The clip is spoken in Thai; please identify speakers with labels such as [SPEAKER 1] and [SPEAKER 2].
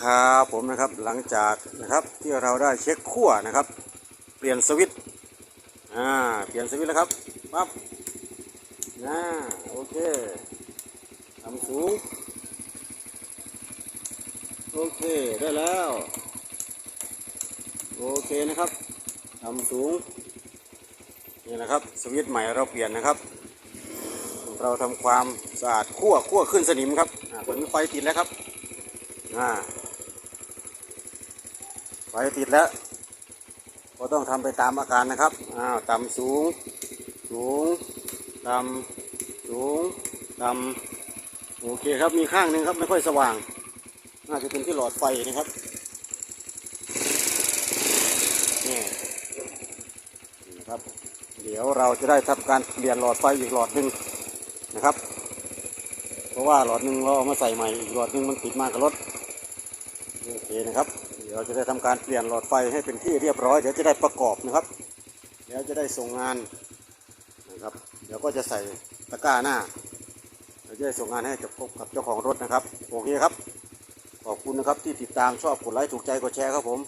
[SPEAKER 1] ครับผมนะครับหลังจากนะครับที่เราได้เช็คขั้วนะครับ เปลี่ยนสวิตช์อ่าเปลี่ยนสวิตช์แล้วครับปั๊บนะโอเคทำสูงโอเคได้แล้วโอเคนะครับทำสูงนี่นะครับสวิตช์ใหม่เราเปลี่ยนนะครับ เราทำความสะอาดขั้วขั้วขึ้นสนิมครับอ่าตอนนี้ไฟติดแล้วครับอ่า ไฟติดแล้ว ก็ต้องทำไปตามอาการนะครับ อ้าวต่ำสูง สูง ต่ำสูง ต่ำโอเคครับ มีข้างหนึ่งครับไม่ค่อยสว่าง น่าจะเป็นที่หลอดไฟนะครับนี่นี่นะครับ เดี๋ยวเราจะได้ทำการเปลี่ยนหลอดไฟอีกหลอดหนึ่งนะครับ เพราะว่าหลอดหนึ่งเราเอามาใส่ใหม่อีกหลอดหนึ่งมันติดมากับรถ โอเคนะครับเดี๋ยวจะได้ทำการเปลี่ยนหลอดไฟให้เป็นที่เรียบร้อยเดี๋ยวจะได้ประกอบนะครับเดี๋ยวจะได้ส่งงานนะครับ เดี๋ยวก็จะใส่ตะกร้าหน้าเดี๋ยวจะได้ส่งงานให้กับกับเจ้าของรถนะครับโอเคครับขอบคุณนะครับที่ติดตามชอบกดไลค์ถูกใจกดแชร์ครับผม